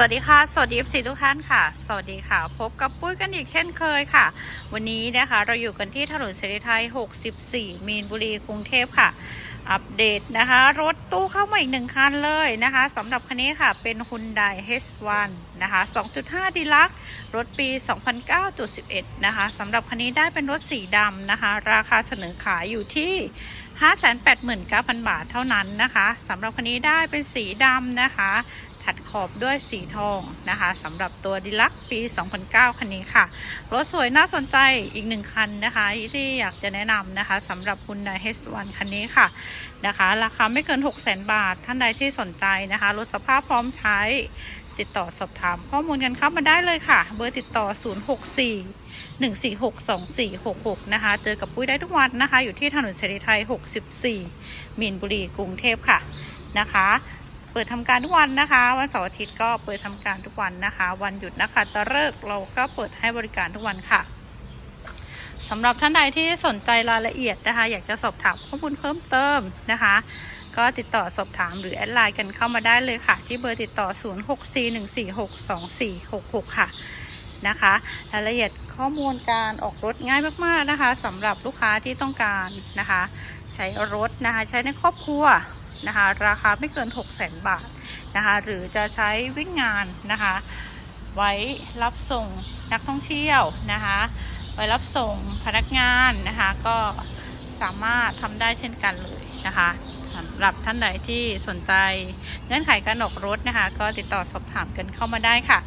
สวัสดีค่ะ สวัสดี FC ทุกท่านค่ะ สวัสดีค่ะ พบกับปุ้ยกันอีกเช่นเคยค่ะ วันนี้นะคะเราอยู่กันที่ถนนเสรีไทย 64 มีนบุรีกรุงเทพค่ะ อัปเดตนะคะ รถตู้เข้ามาอีกหนึ่งคันเลยนะคะสำหรับคันนี้ค่ะเป็น Hyundai H1 นะคะ 2.5ดีลักรถปี 2009.11 นะคะสำหรับคันนี้ได้เป็นรถสีดำนะคะ ราคาเสนอขายอยู่ที่589,000 บาทเท่านั้นนะคะสำหรับคันนี้ได้เป็นสีดำนะคะ ถัดขอบด้วยสีทองนะคะสำหรับตัวดีลักปี 2009 คันนี้ค่ะ รถสวยน่าสนใจอีกหนึ่งคันนะคะ ที่อยากจะแนะนำนะคะสำหรับคุณนาย H1 คันนี้ค่ะนะคะ ราคาไม่เกิน6 0 0 0 0 0 บาท ท่านใดที่สนใจนะคะ รถสภาพพร้อมใช้ ติดต่อสอบถามข้อมูลกันเข้ามาได้เลยค่ะ เบอร์ติดต่อ 064 146 2466 นะคะ เจอกับปุ้ยได้ทุกวันนะคะ อยู่ที่ถนนเสรีไทย 64 มีนบุรี กรุงเทพค่ะนะคะ ปิดทำการทุกวันนะคะ วันเสาร์อาทิตย์ก็เปิดทำการทุกวันนะคะ วันหยุดนะคะตะเลิกเราก็เปิดให้บริการทุกวันค่ะสำหรับท่านใดที่สนใจรายละเอียดนะคะ อยากจะสอบถามข้อมูลเพิ่มเติมนะคะ ก็ติดต่อสอบถามหรือแอดไลน์กันเข้ามาได้เลยค่ะ ที่เบอร์ติดต่อ 0641462466 ค่ะนะคะรายละเอียดข้อมูลการออกรถง่ายมาก ๆ นะคะสำหรับลูกค้าที่ต้องการนะคะ ใช้รถนะคะ ใช้ในครอบครัว นะคะ ราคาไม่เกิน 6 0 0 0 0บาทนะคะ หรือจะใช้วิ่งงานนะคะ ไว้รับส่งนักท่องเที่ยวนะคะ ไว้รับส่งพนักงานนะคะ ก็ สามารถทำได้เช่นกันเลยนะคะสำหรับท่านใดที่สนใจเงื่อนไขการออกรถนะคะ ก็ติดต่อสอบถามกันเข้ามาได้ค่ะ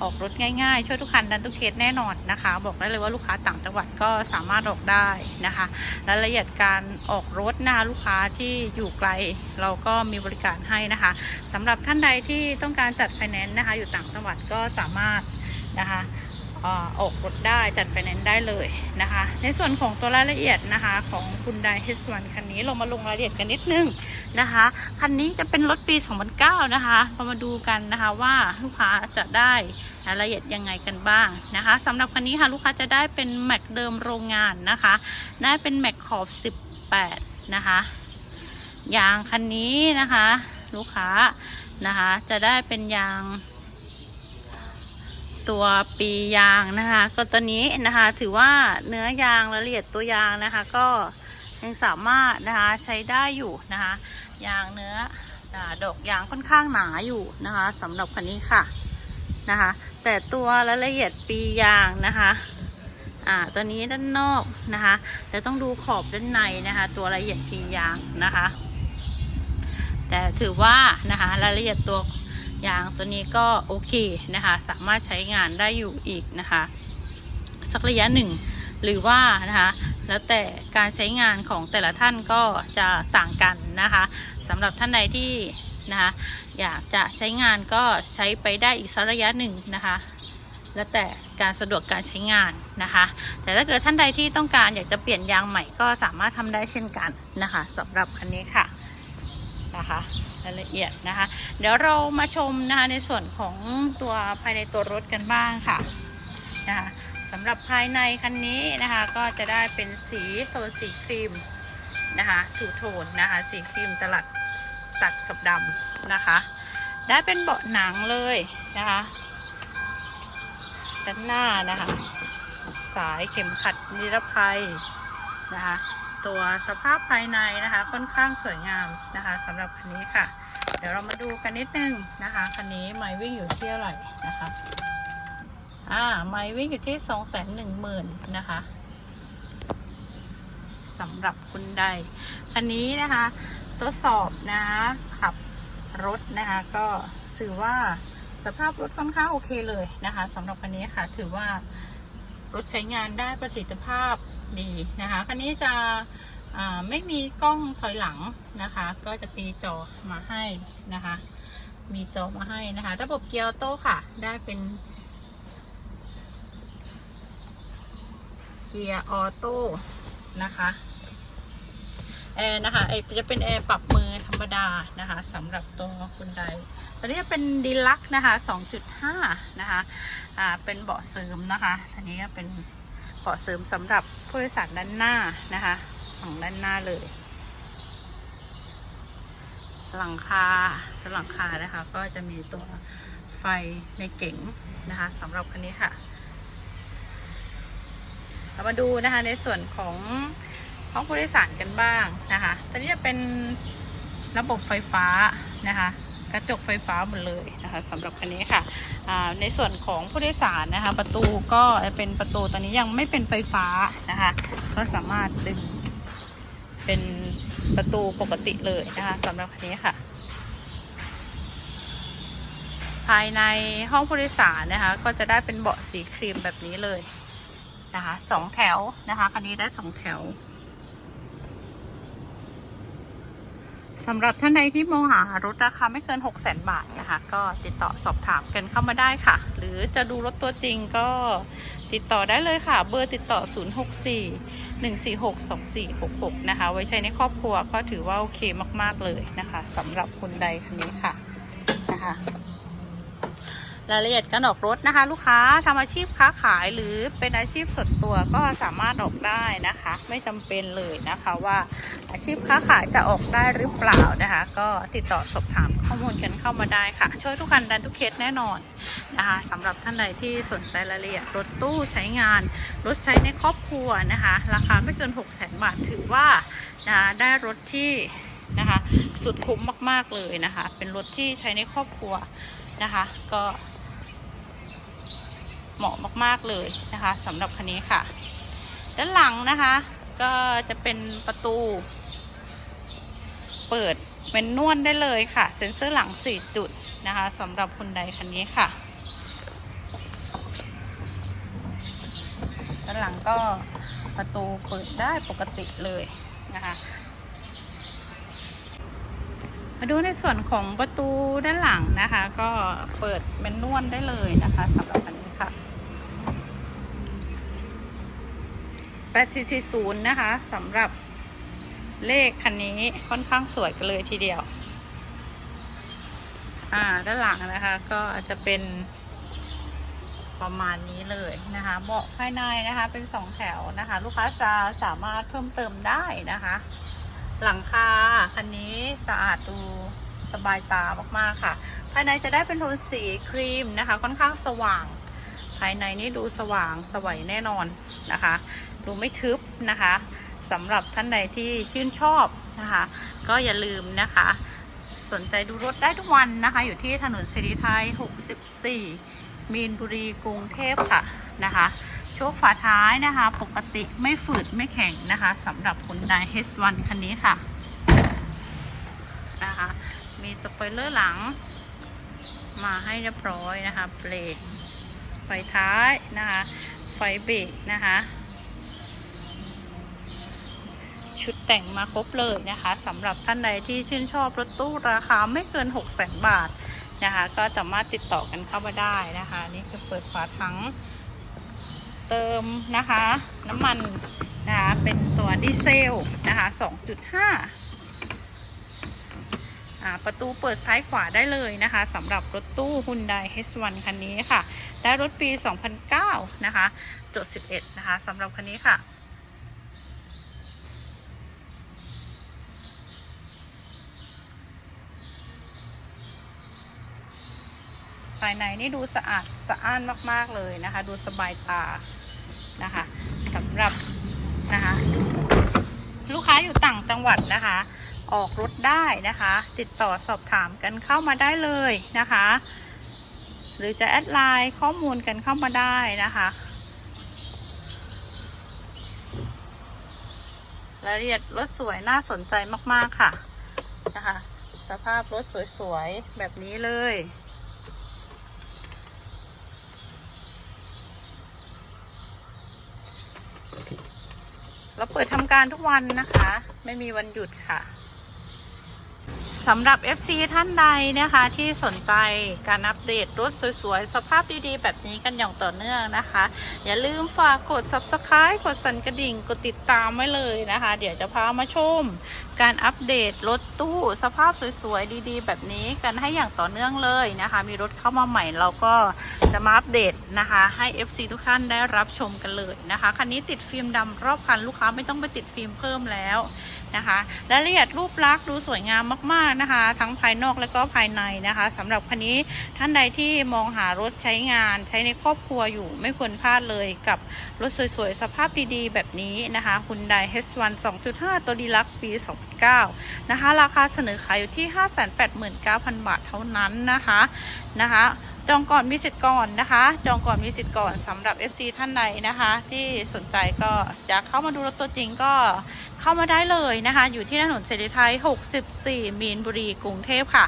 ออกรถง่ายๆ ช่วยทุกคันดันทุกเคสแน่นอนนะคะ บอกได้เลยว่าลูกค้าต่างจังหวัดก็สามารถออกได้นะคะรายละเอียดการออกรถนะคะลูกค้าที่อยู่ไกลเราก็มีบริการให้นะคะสำหรับท่านใดที่ต้องการจัดไฟแนนซ์นะคะ อยู่ต่างจังหวัดก็สามารถนะคะ ออออกรถได้จัดไฟแนนซ์ได้เลยนะคะ ในส่วนของตัวรายละเอียดนะคะของคุณไดเฮสวันคันนี้เรามาลงรายละเอียดกันนิดนึงนะคะ คันนี้จะเป็นรถปี 2009 นะคะ เรามาดูกันนะคะว่าลูกค้าจะได้รายละเอียดยังไงกันบ้างนะคะสำหรับคันนี้ค่ะลูกค้าจะได้เป็นแม็กเดิมโรงงานนะคะ ได้เป็นแม็กขอบ 18 นะคะยางคันนี้นะคะ ลูกค้านะคะ จะได้เป็นยาง ตัวปียางนะคะ ก็ตัวนี้นะคะ ถือว่าเนื้อยางรายละเอียดตัวยางนะคะ ก็ยังสามารถนะคะใช้ได้อยู่นะคะ ยางเนื้อดอกยางค่อนข้างหนาอยู่นะคะสำหรับคันนี้ค่ะนะคะ แต่ตัวรายละเอียดปียางนะคะอ่าตัวนี้ด้านนอกนะคะจะต้องดูขอบด้านในนะคะ ตัวรายละเอียดปียางนะคะ แต่ถือว่านะคะรายละเอียดตัว ยางตัวนี้ก็โอเคนะคะ สามารถใช้งานได้อยู่อีกนะคะ สักระยะหนึ่งหรือว่านะคะ แล้วแต่การใช้งานของแต่ละท่านก็จะต่างกันนะคะสำหรับท่านใดที่นะคะอยากจะใช้งานก็ใช้ไปได้อีกสักระยะหนึ่งนะคะ แล้วแต่การสะดวกการใช้งานนะคะ แต่ถ้าเกิดท่านใดที่ต้องการอยากจะเปลี่ยนยางใหม่ก็สามารถทำได้เช่นกันนะคะสำหรับคันนี้ค่ะ นะคะรายละเอียดนะคะ เดี๋ยวเรามาชมนะคะในส่วนของตัวภายในตัวรถกันบ้างค่ะนะคะสำหรับภายในคันนี้นะคะก็จะได้เป็นสีโทนสีครีมนะคะถูโทนนะคะสีครีมตลัดตัดกับดำนะคะ ได้เป็นเบาะหนังเลยนะคะด้านหน้านะคะ สายเข็มขัดนิรภัยนะคะ ตัวสภาพภายในนะคะ ค่อนข้างสวยงามนะคะสำหรับคันนี้ค่ะ เดี๋ยวเรามาดูกันนิดนึงนะคะคันนี้ไมวิ่งอยู่ที่เท่าไหร่นะคะอ่าไมวิ่งอยู่ที่สองแสนหนึ่งหมื่นนะคะสำหรับคุณใดคันนี้นะคะทดสอบนะคะขับรถนะคะ ก็ถือว่าสภาพรถค่อนข้างโอเคเลยนะคะสำหรับคันนี้ค่ะถือว่า รถใช้งานได้ประสิทธิภาพดีนะคะ คันนี้จะไม่มีกล้องถอยหลังนะคะ ก็จะมีจอมาให้นะคะ มีจอมาให้นะคะ ระบบเกียร์ออโต้ค่ะ ได้เป็น เกียร์ออโต้นะคะ แอร์นะคะไอจะเป็นแอร์ปรับมือธรรมดานะคะสำหรับตัวคุณใดตอนนี้จะเป็นดีลักนะคะ 2.5 นะคะอ่าเป็นเบาะเสริมนะคะอันนี้ก็เป็นเบาะเสริมสำหรับผู้โดยสารด้านหน้านะคะฝั่งด้านหน้าเลย หลังคาตัวหลังคานะคะ ก็จะมีตัวไฟไฟในเก๋งนะคะสำหรับคันนี้ค่ะเรามาดูนะคะในส่วนของ ห้องผู้โดยสารกันบ้างนะคะตอนนี้จะเป็นระบบไฟฟ้านะคะ กระจกไฟฟ้าหมดเลยนะคะสำหรับคันนี้ค่ะในส่วนของผู้โดยสารนะคะ ประตูก็จะเป็นประตูตอนนี้ยังไม่เป็นไฟฟ้านะคะ ก็สามารถดึงเป็นประตูปกติเลยนะคะสำหรับคันนี้ค่ะ ภายในห้องผู้โดยสารนะคะ ก็จะได้เป็นเบาะสีครีมแบบนี้เลยนะคะสองแถวนะคะคันนี้ได้สองแถว สำหรับท่านใดที่มองหารถราคาไม่เกิน 6 0 0 0 0 0 บาทนะคะ ก็ติดต่อสอบถามกันเข้ามาได้ค่ะ หรือจะดูรถตัวจริงก็ติดต่อได้เลยค่ะ เบอร์ติดต่อ 064 146 2466 นะคะ ไว้ใช้ในครอบครัวก็ถือว่าโอเคมาก ๆ เลยนะคะสำหรับคุณใดคันนี้ค่ะนะคะ รายละเอียดการออกรถนะคะ ลูกค้าทำอาชีพค้าขายหรือเป็นอาชีพส่วนตัวก็สามารถออกได้นะคะ ไม่จำเป็นเลยนะคะว่าอาชีพค้าขายจะออกได้หรือเปล่านะคะ ก็ติดต่อสอบถามข้อมูลกันเข้ามาได้ค่ะ ช่วยทุกคันดันทุกเคสแน่นอนนะคะสำหรับท่านใดที่สนใจรายละเอียดรถตู้ใช้งานรถใช้ในครอบครัวนะคะ ราคาไม่เกิน 6 0 0 0 0 0บาทถือว่านะได้รถที่นะคะสุดคุ้มมาก ๆ เลยนะคะ เป็นรถที่ใช้ในครอบครัวนะคะ ก็ เหมาะมากๆเลยนะคะสำหรับคันนี้ค่ะ ด้านหลังนะคะ ก็จะเป็นประตู เปิดเป็นนวดได้เลยค่ะ เซ็นเซอร์หลัง 4 จุดนะคะสำหรับคุณใดคันนี้ค่ะ ด้านหลังก็ประตูเปิดได้ปกติเลยนะคะมาดูในส่วนของประตูด้านหลังนะคะ ก็เปิดเมนนวลได้เลยนะคะสำหรับคันนี้ค่ะ 8440 นะคะสำหรับเลขคันนี้ค่อนข้างสวยกันเลยทีเดียว อ่า ด้านหลังนะคะ ก็จะเป็นประมาณนี้เลยนะคะเบาะภายในนะคะ เป็นสองแถวนะคะ ลูกค้าจะสามารถเพิ่มเติมได้นะคะ หลังคาคันนี้สะอาดดูสบายตามากๆค่ะ ภายในจะได้เป็นโทนสีครีมนะคะ ค่อนข้างสว่าง ภายในนี่ดูสว่างสวัยแน่นอนนะคะ ดูไม่ทึบนะคะสำหรับท่านใดที่ชื่นชอบนะคะ ก็อย่าลืมนะคะ สนใจดูรถได้ทุกวันนะคะ อยู่ที่ถนนสิริไทย 64 มีนบุรีกรุงเทพค่ะนะคะโชคฝาท้ายนะคะ ปกติไม่ฝืดไม่แข็งนะคะสำหรับคุณนาย H1 คันนี้ค่ะนะคะมีสปอยเลอร์หลัง มาให้เรียบร้อยนะคะเบรกไฟท้ายนะคะ ไฟเบรกนะคะ ชุดแต่งมาครบเลยนะคะสำหรับท่านใดที่ชื่นชอบรถตู้ราคาไม่เกิน6 0 0 0 0 0 บาทนะคะ ก็สามารถติดต่อกันเข้ามาได้นะคะ นี่คือเปิดฝาถังเติมนะคะ น้ำมันนะคะ เป็นตัวดีเซลนะคะ 2.5ประตูเปิดซ้ายขวาได้เลยนะคะสำหรับรถตู้ Hyundai H1 คันนี้ค่ะ ได้รถปี 2009 นะคะจด11 นะคะสำหรับคันนี้ค่ะ ภายในนี่ดูสะอาดสะอ้านมาก ๆ เลยนะคะ ดูสบายตานะคะสำหรับนะคะ ลูกค้าอยู่ต่างจังหวัดนะคะ ออกรถได้นะคะ ติดต่อสอบถามกันเข้ามาได้เลยนะคะ หรือจะแอดไลน์ข้อมูลกันเข้ามาได้นะคะรายละเอียดรถสวยน่าสนใจมาก ๆ ค่ะนะคะ สภาพรถสวย ๆ แบบนี้เลย เราเปิดทำการทุกวันนะคะ ไม่มีวันหยุดค่ะ สำหรับ FC ท่านใดนะคะ ที่สนใจการอัปเดตรถสวยๆ สภาพดีๆ แบบนี้กันอย่างต่อเนื่องนะคะ อย่าลืมฝากกด Subscribe กดสั่นกระดิ่ง กดติดตามไว้เลยนะคะ เดี๋ยวจะพามาชม การอัปเดตรถตู้สภาพสวยๆ ดีๆ แบบนี้กันให้อย่างต่อเนื่องเลยนะคะ มีรถเข้ามาใหม่เราก็จะมาอัปเดตนะคะ ให้ FC ทุกท่านได้รับชมกันเลยนะคะคันนี้ติดฟิล์มดำรอบคันลูกค้าไม่ต้องไปติดฟิล์มเพิ่มแล้ว นะคะรายละเอียดรูปลักษณ์ดูสวยงามมากๆนะคะ ทั้งภายนอกและก็ภายในนะคะสำหรับคันนี้ท่านใดที่มองหารถใช้งาน ใช้ในครอบครัวอยู่ไม่ควรพลาดเลยกับรถสวยๆ สภาพดีๆ แบบนี้นะคะคุณได H1 2.5 ตัวดีลักปี 2009 นะคะ ราคาเสนอขายอยู่ที่ 589,000 บาทเท่านั้นนะคะนะคะจองก่อนมีสิทธิ์ก่อนนะคะ จองก่อนมีสิทธิ์ก่อนสำหรับ FC ท่านใดนะคะ ที่สนใจก็จะเข้ามาดูรถตัวจริงก็ เข้ามาได้เลยนะคะ อยู่ที่ถนนเสรีไทย 64 มีนบุรีกรุงเทพค่ะ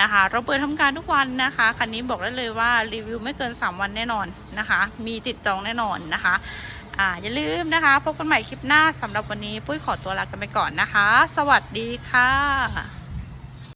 นะคะ เราเปิดทำการทุกวันนะคะ คันนี้บอกได้เลยว่ารีวิวไม่เกิน 3 วันแน่นอนนะคะ มีติดจองแน่นอนนะคะอ่าอย่าลืมนะคะ พบกันใหม่คลิปหน้าสำหรับวันนี้ ปุ้ยขอตัวลากันไปก่อนนะคะ สวัสดีค่ะ